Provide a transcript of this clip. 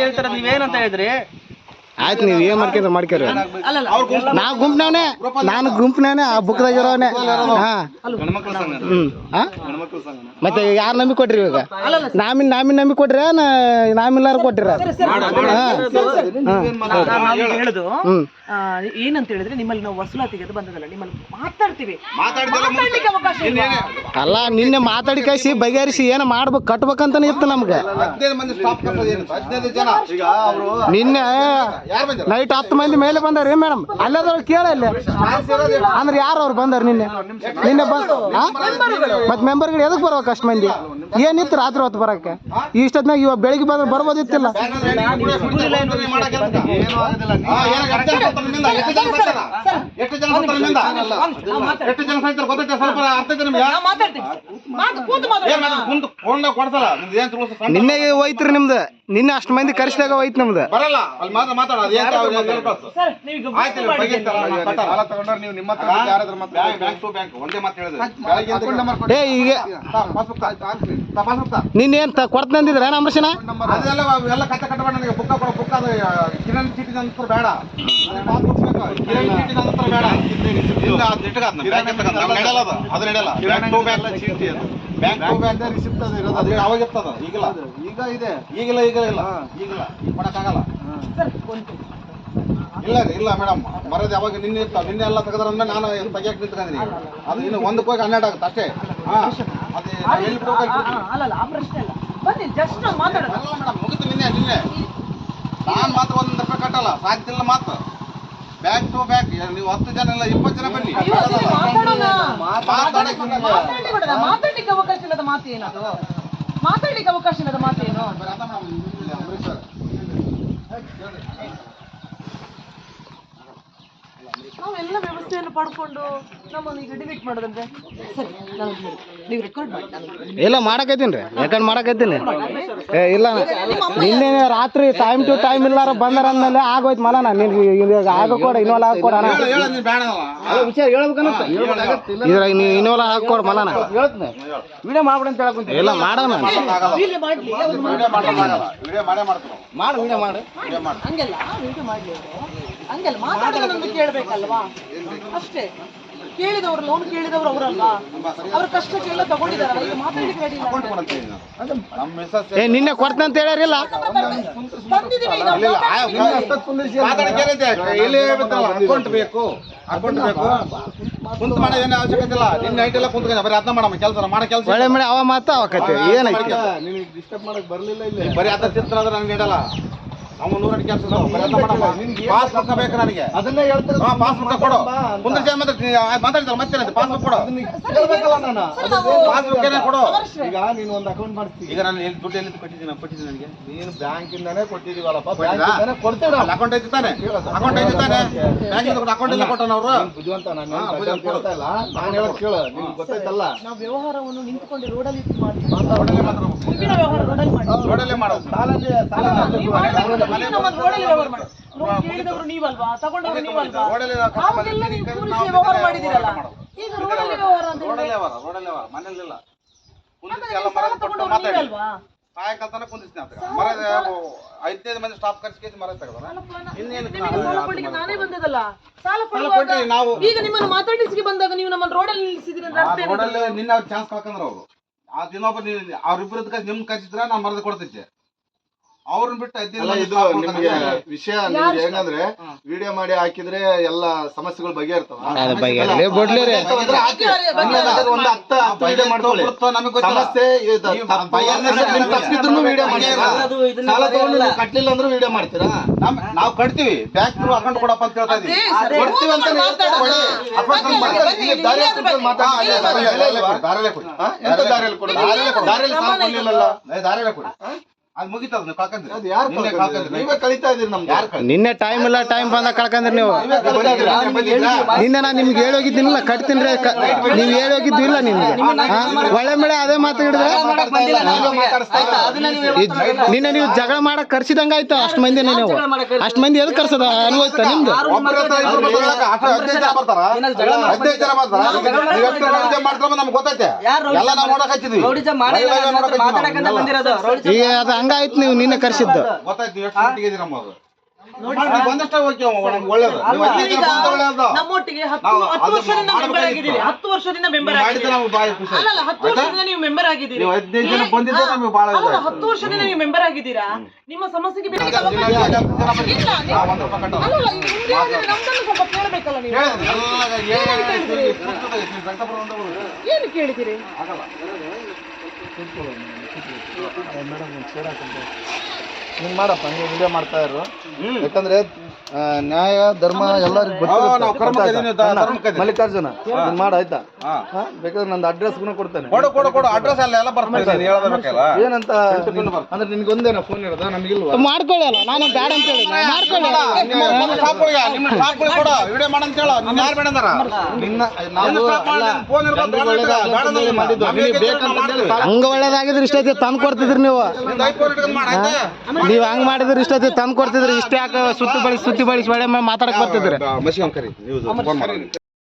ಹೇಳ್ತಾರೆ ನೀವೇನಂತ ಹೇಳಿದ್ರಿ? ಆಯ್ತು ನೀವು ಏನ್ ಮಾಡ್ಕೊಂಡ್ರೆ ಮಾಡ್ಕೊರಿ ನಾ ಗುಂಪ್ನವನೇ ನಾನು ಗುಂಪ್ನವನೇ ಆ ಬುಕ್ದಾಗಿರೋನೆ ಹಾ ಹಾ ಮತ್ತೆ ಯಾರು ನಂಬಿ ಕೊಟ್ರಿ ಇವಾಗ ನಾಮಿನ್ ನಾಮಿನ್ ನಂಬಿ ಕೊಟ್ರಿ ನಾಮಿಲ್ಲಾರ ಕೊಟ್ಟಿರ ಹೇಳುದು ಏನಂತ ಹೇಳಿದ್ರೆ ನಿಮ್ಮಲ್ಲಿ ನಾವು ವಸೂಲಾತಿಗೆ ಅದು ಬಂದದಲ್ಲ ನಿಮ್ಮಲ್ಲಿ ಮಾತಾಡ್ತೀವಿ? ಅಲ್ಲ ನಿನ್ನೆ ಮಾತಾಡಿ ಕಳಿಸಿ ಬಗೆಹರಿಸಿ ಏನು ಮಾಡ್ಬೇಕು ಕಟ್ಬೇಕಂತಾನೆ ಇತ್ತು ನಮ್ಗೆ ನಿನ್ನೆ ನೈಟ್ ಹತ್ತು ಮಂದಿ ಮೇಲೆ ಬಂದಾರ ಮೇಡಮ್ ಅಲ್ಲದವ್ರು ಕೇಳಲ್ಲ ಅಂದ್ರೆ ಯಾರು ಅವ್ರು ಬಂದಾರ ನಿನ್ನೆ? ನಿನ್ನೆ ಬಂದು ಮತ್ತೆ ಮೆಂಬರ್ಗಳು ಎದಕ್ ಬರ್ಬೇಕು ಅಷ್ಟು ಮಂದಿ? ಏನಿತ್ತು ರಾತ್ರಿ ಹೊತ್ತು ಬರಕ್ಕೆ? ಇಷ್ಟೊತ್ನಾಗ ಇವಾಗ ಬೆಳಿಗ್ಗೆ ಬಂದ್ರೆ ಬರ್ಬೋದಿತ್ತಿಲ್ಲ. ಮಾತು ನಿನ್ನೆ ಹೋಯ್ತ್ರಿ ನಿಮ್ದು. ನಿನ್ನೆ ಅಷ್ಟು ಮಂದಿ ಕರೆಸಿದಾಗ ಹೋಯ್ತು ನಮ್ದು. ಬರಲ್ಲ ಅಲ್ಲಿ ಮಾತ್ರ ಮಾತಾಡೋದು. ನಾವು ಕಟ್ಟಲ್ಲ. ಬ್ಯಾಂಕ್ ಬ್ಯಾಂಕ್ ಟು ಬ್ಯಾಂಕ್ ಒಂದೇ ಮಾತು ಹೇಳಿದ್ರೆ. ಏ ಈಗ ತಾ, ಪಾಸ್ಬುಕ್ ತಾ. ತಾ, ಪಾಸ್ಬುಕ್ ತಾ. ನಿನ್ನೇನ್ ಕೊಡ್ತಂದಿದ್ರ ಅದೆಲ್ಲ ಎಲ್ಲ ಕತೆ ಕಟ್ಟಬೇಡ ನನಗೆ. ಬುಕ್ಕ ಕೊಡ ಬುಕ್ ಅದು ಕಿರಣ್ ಚೀಟಿ ನಂತರ ಬೇಡ. ಅದೇ ಪಾಸ್ಬುಕ್ ಬೇಕು. ಕಿರಣ್ ಚೀಟಿ ನಂತರ ಬೇಡ. ಇಲ್ಲ ಅದು ನಡೆಯಲ್ಲ ಅದು ಅದು ನಡೆಯಲ್ಲ ಬ್ಯಾಂಕ್ ಟು ಬ್ಯಾಂಕ್ ಚೀಟಿ ಅದು ಬ್ಯಾಂಕ್ ಟು ಬ್ಯಾಂಕ್ ರಿಸಿಪ್ಟ್ ಅದು ಇರೋದು ಅದು ಇರ್ತದ. ಈಗಿಲ್ಲ ಈಗ ಇದೆ. ಈಗಿಲ್ಲ ಈಗ ಇಲ್ಲ. ಈಗಿಲ್ಲ ಈಗ ಕೊಡಕ್ಕಾಗಲ್ಲ. ಇಲ್ಲ ರೀ, ಇಲ್ಲ ಮೇಡಮ್. ಮರದ ಯಾವಾಗ ನಿನ್ನೆ ಇರ್ತಾವ ನಿನ್ನೆ ಎಲ್ಲ ತೆಗೆದ್ರಂದ್ರೆ ನಾನು ತೆಗಿಯಕ್ಕೆ ನಿಂತ್ಕೊಂಡಿನಿ ಅದು ಇನ್ನು ಒಂದಕ್ಕೆ ಹೋಗಿ ಹನ್ನೆರಡು ಆಗುತ್ತೆ ಅಷ್ಟೇ. ಹಾ. ಅದೇ ನಾವು ಎಲ್ಲಿ ಆ, ಪ್ರಶ್ನೆ ಬನ್ನಿ ಜಸ್ಟ್ ಅಲ್ಲ ಮೇಡಮ್ ಮುಗಿತು ನಿನ್ನೆ ನಿನ್ನೆ. ನಾನು ಮಾತ್ರ ಒಂದು ರೂಪಾಯಿ ಕಟ್ಟಲ್ಲ ಸಾಧ್ಯಲ್ಲ ಮಾತು ಬ್ಯಾಕ್ ಟು ಬ್ಯಾಕ್ ನೀವು ಹತ್ತು ಜನ ಇಲ್ಲ ಇಪ್ಪತ್ತು ಜನ ಬನ್ನಿ. ಮಾತಾಡ್ಲಿಕ್ಕೆ ಅವಕಾಶ ಇಲ್ಲದ ಮಾತೇನದು ಮಾತಾಡ್ಲಿಕ್ಕೆ ಅವಕಾಶ ಇಲ್ಲದ ಮಾತೇನು? ಅಂಬರೀಶ್ ಸರ್ ನಾವೆಲ್ಲ ವ್ಯವಸ್ಥೆಯನ್ನು ಪಡ್ಕೊಂಡು ನಮ್ಮನ್ನು ಈಗ ಡಿಲೀಟ್ ಮಾಡೋದಂದ್ರೆ ಸರಿ ನಾನು ನೀವು ರೆಕಾರ್ಡ್ ಮಾಡಿ ನಾನು ಇಲ್ಲ ಮಾಡಕತ್ತೀನಿ ರೀ. ರೆಕಾರ್ಡ್ ಮಾಡಕತ್ತೀನಿ ಏ ಇಲ್ಲ ನಿನ್ನೆ ರಾತ್ರಿ ಟೈಮ್ ಟು ಟೈಮ್ ಇಲ್ಲಾರ ಬಂದಾರ ಅಂದ್ಮೇಲೆ ಆಗೋಯ್ತು ಮಲನ ನಿನ್ಗೆ ಆಗ ಕೊಡ ಇನ್ವಾಲ್ ಹಾಕೊಡ ಹೇಳು, ಹೇಳು, ನೀನು ಬೇಡ ಇದ್ರಾಗ ನೀ ಇನ್ವಾಲ್ ಹಾಕೊಡ ಮಲನ ವಿಡಿಯೋ ಮಾಡ್ಬಿಡಿ ಅಂತ ಹೇಳಕ್ ಇಲ್ಲ ಮಾಡೋಣ ವಿಡಿಯೋ ಮಾಡ್ಲಿ ಮಾಡಿ. ವಿಡಿಯೋ ಮಾಡೇ. ಮಾಡ್ತೀವಿ ಮಾಡು ವಿಡಿಯೋ ಮಾಡು. ವಿಡಿಯೋ ಮಾಡಿ. ಹಂಗೆಲ್ಲ ವಿಡಿಯೋ ಮಾಡ್ಲಿ ಅವ್ರು. ಹಂಗೆಲ್ಲ ಮಾತಾಡೋದನ್ನು ಕೇಳಬೇಕಲ್ವಾ? ಅಷ್ಟೇ. ಕೇಳಿದವರು ಲೋನ್ ಕೇಳಿದವರು ಅವರಲ್ವಾ? ಅವ್ರ ಕಷ್ಟಕ್ಕೆಲ್ಲ ತಗೊಂಡಿದಾರಲ್ಲ ಈಗ ಮಾತಾಡ್ಲಿಕ್ಕೆ ಇಲ್ಲ. ನಿನ್ನೆ ಕೊಡ್ತಂತ ಇಲ್ಲ? ಇಲ್ಲಿ ಹೇಳ್ಬಿಡ್ತಾರಲ್ಲ, ಅಕೌಂಟ್ ಬೇಕು ಅಕೌಂಟ್ ಬೇಕು. ಕುಂತ ಮಾಡೋ ಏನು ಅವಶ್ಯಕತೆ ಇಲ್ಲ. ನಿನ್ನ ನೈಟ್ ಎಲ್ಲ ಕುಂತ್ಕೊಂಡು ಬರೀ ಅದನ್ನ ಮಾಡಮ್ಮ ಕೆಲಸ ಮಾಡೋ ಕೆಲಸ. ಒಳ್ಳೆ ಮಾಡಿ ಅವ ಮಾತ ಕತೆ. ಏನೈತಿ ಬರೀ ಅದ ಚಿತ್ರ ಅಂದ್ರೆ ನಂಗೆ ಇಡಲ್ಲ ನಾವು ನೂರ ಬರೀ ಅದ ಮಾಡಮ್ಮ ಪಾಸ್ಬುಕ್ ಬೇಕು ನನಗೆ. ಅದನ್ನೇ ಹೇಳ್ತಾರೆ ಹಾ ಪಾಸ್ಬುಕ್ ಕೊಡು. ಕುಂದ್ರ ಜನ ಮಾತಾಡ್ತಾರೆ ಮತ್ತೆ ಪಾಸ್ಬುಕ್ ಕೊಡು. ಸರ್, ನಾನು. ಪಾಸ್ಬುಕ್ ಏನೇ ಕೊಡು. ಈಗ ನೀನು ಒಂದು ಅಕೌಂಟ್ ಮಾಡ್ತೀನಿ ಈಗ ನಾನು ಎಲ್ಲಿ ದುಡ್ಡು ಎಲ್ಲಿ ಕೊಟ್ಟಿದ್ದೀನಿ ಕೊಟ್ಟಿದ್ದೀನಿ ನನಗೆ? ನೀನು ಬ್ಯಾಂಕ್ ಕೊಟ್ಟಿದ್ದೀವಲ್ಲಪ್ಪ. ಕೊಟ್ಟಿದೀವಲ್ಲಪ್ಪ ಕೊಟ್ಟಿದ್ದಾ? ಬ್ಯಾಂಕ್ ಇಂದಾನೆ ಕೊಡ್ತೇವೆ ಅಕೌಂಟ್ ಐತಿ ತಾನೆ ಅಕೌಂಟ್ ಐತಿ ತಾನೆ ಬ್ಯಾಂಕಿಂದ ಅಕೌಂಟ್ ಇಲ್ಲ ಕೊಟ್ಟನ ಅವರು ಬುದ್ಧಿವಂತ ನಾನು ಹೇಳ್ತಾ ಇಲ್ಲ. ನಾನು ಹೇಳೋದು ಕೇಳು ನಿನ್ಗೆ ಗೊತ್ತಾಯ್ತಲ್ಲ? ನಾವು ವ್ಯವಹಾರವನ್ನು ನಿಂತ್ಕೊಂಡು ರೋಡಲ್ಲಿ ಮಾಡಿ ರೋಡಲ್ಲೇ ಮಾಡೋದು. ಸಾಲಲ್ಲಿ ಕೇಳಿದವರು ನೀವಲ್ವಾ? ತಗೊಂಡವರು ನೀವಲ್ವಾ? ನಾವು ಕೂರಿಸಿ ವ್ಯವಹಾರ ಮಾಡಿದಿರಲ್ಲ ಈಗ ವ್ಯವಹಾರ ಅಂತ ಅವರ ಅವರ ಕುಂದಿಸಿ ಎಲ್ಲ ಮರದ ಕೊಟ್ಟು ಮಾತಾಡಿ. ಸಾಯಂಕಾಲ ತನಕ ಕುಂದಿಸ್ತೀನಿ ಅಂತ. ಮರದ ಐದೈದು ಮಂದಿ ಸ್ಟಾಪ್ ಕರ್ಸಿ ಮರ ತೆಗೆದ್ರ ನಿಮಗೆ ಸಾಲ ಕೊಡ್ಲಿಕ್ಕೆ ನಾನೇ ಬಂದದಲ್ಲ. ಸಾಲ ಕೊಡ್ರಿ, ನಾವು ಈಗ ನಿಮ್ಮನ್ನು ಮಾತಾಡಿಸಿಗೆ ಬಂದಾಗ ನೀವು ನಮ್ಮನ್ನು ರೋಡಲ್ಲಿ ನಿಲ್ಲಿಸಿದ್ರೆ? ನಿನ್ನ ಚಾನ್ಸ್ ಕಳ್ಕಂದ್ರ ಅವರು. ಆ ದಿನೊಬ್ಬ ಅವ್ರಿಬ್ರದ್ ನಿಮ್ ಕಚ್ಚಿದ್ರ ನಾನು ಮರದ ಕೊಡ್ತಿದ್ದೆ ಅವ್ರನ್ನ ಬಿಟ್ಟು ಅದಿಲ್ಲ ಅಲ್ಲ ಇದು ನಿಮ್ಗೆ ವಿಷಯ ನಿಮ್ಗೆ ಹೆಂಗಂದ್ರೆ ವಿಡಿಯೋ ಮಾಡಿ ಹಾಕಿದ್ರೆ ಎಲ್ಲ ಸಮಸ್ಯೆಗಳು ಬಗೆಹರ್ತವ. ಒಂದ್ ಹತ್ತು ವಿಡಿಯೋ ಮಾಡ್ಕೊಳ್ಳಿ. ಸಮಸ್ಯೆ ತಪ್ಪಿದ್ರು ವಿಡಿಯೋ ಮಾಡ್ತೀರಾ? ಸಾಲ ತಗೊಂಡು ನೀವು ಕಟ್ಲಿಲ್ಲ ಅಂದ್ರೆ ವಿಡಿಯೋ ಮಾಡ್ತೀರಾ? ನಾವು ಕಟ್ತೀವಿ. ಬ್ಯಾಂಕ್ ಅಕೌಂಟ್ ಕೊಡಪ್ಪ ಅಂತ ಹೇಳ್ತಾ ಇದೀವಿ. ಕೊಡ್ತೀವಿ ಅಂತ. ಕೊಡಿ. ಸಾಲ ದಾರಿಯಲ್ಲೇ ಕೊಡಿ ಅದು ಮುಗಿತದ ನೀವು ಕಳ್ಕಂದ್ರಿ ಅದು ಯಾರು ನಿನ್ನೆ ಟೈಮ್ ಇಲ್ಲ ಟೈಮ್ ಬಂದ ಕಳ್ಕಂದ್ರೆ ನೀವು. ನಿನ್ನೆ ನಾ ನಾನು ನಿಮ್ಗೆ ಹೇಳೋಗಿದ್ದೀನಿಲ್ಲ ಕಟ್ತೀನಿ ರೀ ನೀವು ಹೇಳೋಗಿದ್ದು ಇಲ್ಲ ನಿಮ್ಗೆ. ಒಳ್ಳೆ ಮಳೆ ಅದೇ ಮಾತು ಹಿಡಿದ್ರೆ? ನಿನ್ನೆ ನೀವು ಜಗಳ ಮಾಡಕ್ ಕರ್ಸಿದಂಗ ಆಯ್ತು? ಅಷ್ಟ್ ಮಂದಿ ನೀವು? ಅಷ್ಟ್ ಮಂದಿ ಎದ್ ಕರ್ಸದ? ಅನ್ವಯ್ತ ನಿಮ್ದು? ಮಾಡ್ತಾರ? ನಮ್ಗೆ ಗೊತ್ತೈತೆ? ಎಲ್ಲ ನಾವು ನೋಡಕ್ ಹಚ್ಚಿದ್ವಿ. ಈಗ ಅದು ಹಂಗ ಹಂಗಾಯ್ತು ನೀವು ನಿನ್ನೆ ಕರ್ಸಿದ್ದು ಗೊತ್ತಾಯ್ತು ನೀವು ಎಷ್ಟು ಮಟ್ಟಿಗೆ ಇದೀರ ನಮ್ಮದು ನೀವು ಬಂದಷ್ಟೇ ಓಕೆ ನಮ್ಗೆ ಒಳ್ಳೇದು ನೀವು ಹದಿನೈದು ಈಗ ಜನ ಬಂದ ಒಳ್ಳೇದು ನಮ್ಮೊಟ್ಟಿಗೆ ಹತ್ತು ನಾವು ಹತ್ತು ಅದು ವರ್ಷದಿಂದ ಮೆಂಬರ್ ಮಾಡ್ಬೇಕಾಗಿತ್ತು. ಆಗಿದ್ದೀರಿ ಹತ್ತು ವರ್ಷದಿಂದ ಮೆಂಬರ್ ಮಾಡಿದ್ರೆ ಆಗಿದ್ದೀರಿ ನಮ್ಗೆ ಬಾಯಿ ಖುಷಿ ಆಯ್ತು. ಅಲ್ಲಲ್ಲ ಹತ್ತು ವರ್ಷದಿಂದ ನೀವು ಮೆಂಬರ್ ಆಗಿದ್ದೀರಿ ನೀವು ಹದಿನೈದು ಜನ ಏ, ಬಂದಿದ್ದೆ ಹಾ, ನಮಗೆ ಬಹಳ ಅಲ್ಲ, ಇದಾಯ್ತು. ಹತ್ತು ವರ್ಷದಿಂದ ನೀವು ಮೆಂಬರ್ ಆಗಿದ್ದೀರಾ ನಿಮ್ಮ ಸಮಸ್ಯೆಗೆ ಬೇರೆ ದಿನ ದಿನ ಇಲ್ಲ, ಹತ್ತು ಜನ ಬಂದಿದ್ದೀವಿ. ನೀವು- ನಾವು ಒಂದು ರೂಪಾಯಿ ಕಟ್ಟಲ್ಲ. ಅಲ್ಲಲ್ಲ, ಇದು ನಿಮ್ಗೆ ಹೇಳಿದ್ರೆ ನಮ್ದನ್ನು ಸ್ವಲ್ಪ ಕೇಳಬೇಕಲ್ಲ ನೀವು ಹೇಳಿದ್ರಿ, ಎಲ್ಲ ಏನ್ ಹೇಳಿದ್ರಿ? ಪುಸ್ತಕದಲ್ಲಿ ನೀವು ರಕ್ತಪುರ ಒಂದು ಏನು ಕೇಳಿದಿರಿ ಆಗಲ್ಲ. ಹಿಂಗ್ ಮಾಡಪ್ಪ ನೀವು ವಿಡಿಯೋ ಮಾಡ್ತಾ ಇರು ಯಾಕಂದ್ರೆ ನ್ಯಾಯ ಧರ್ಮ ಎಲ್ಲರಿಗೂ ಗೊತ್ತಿರುತ್ತೆ. ಮಲ್ಲಿಕಾರ್ಜುನ ಮಾಡ ಆಯ್ತಾ? ಬೇಕಾದ್ರೆ ನಂದು ಅಡ್ರೆಸ್ ಕೂಡ ಕೊಡ್ತೇನೆ. ಕೊಡು ಕೊಡು ಕೊಡು. ಅಡ್ರೆಸ್ ಅಲ್ಲ ಎಲ್ಲ ಬರ್ತದೆ ನೀನು ಹೇಳೋದಬೇಕಲ್ಲ ಏನಂತ ಅಂದ್ರೆ ನಿನ್ಗೆ ಒಂದೇನ ಫೋನ್ ಇರೋದ? ನಮಗಿಲ್ವಾ ಮಾಡ್ಕೊಳ್ಳಿ ಅಲ್ಲ ನಾನು ಬ್ಯಾಡ ಅಂತ ಹೇಳಿ. ನಮ್ಗೆ ಹಂಗ ಒಳ್ಳೇದಾಗಿದ್ರೆ ಇಷ್ಟೈತಿ ತಂದು ಕೊಡ್ತಿದ್ರಿ ನೀವು? ನೀವ್ ಹಂಗ್ ಮಾಡಿದ್ರೆ ಇಷ್ಟೈತಿ ತಂದು ಕೊಡ್ತಿದ್ರಿ. ಇಷ್ಟ ಯಾಕೆ ಸುತ್ತು ಬಳಸಿ ಸುತ್ತಿ ಬಳಸಿ ಒಳ್ಳೆ ಮಾತಾಡಕ್ ಬರ್ತಿದ್ರಿ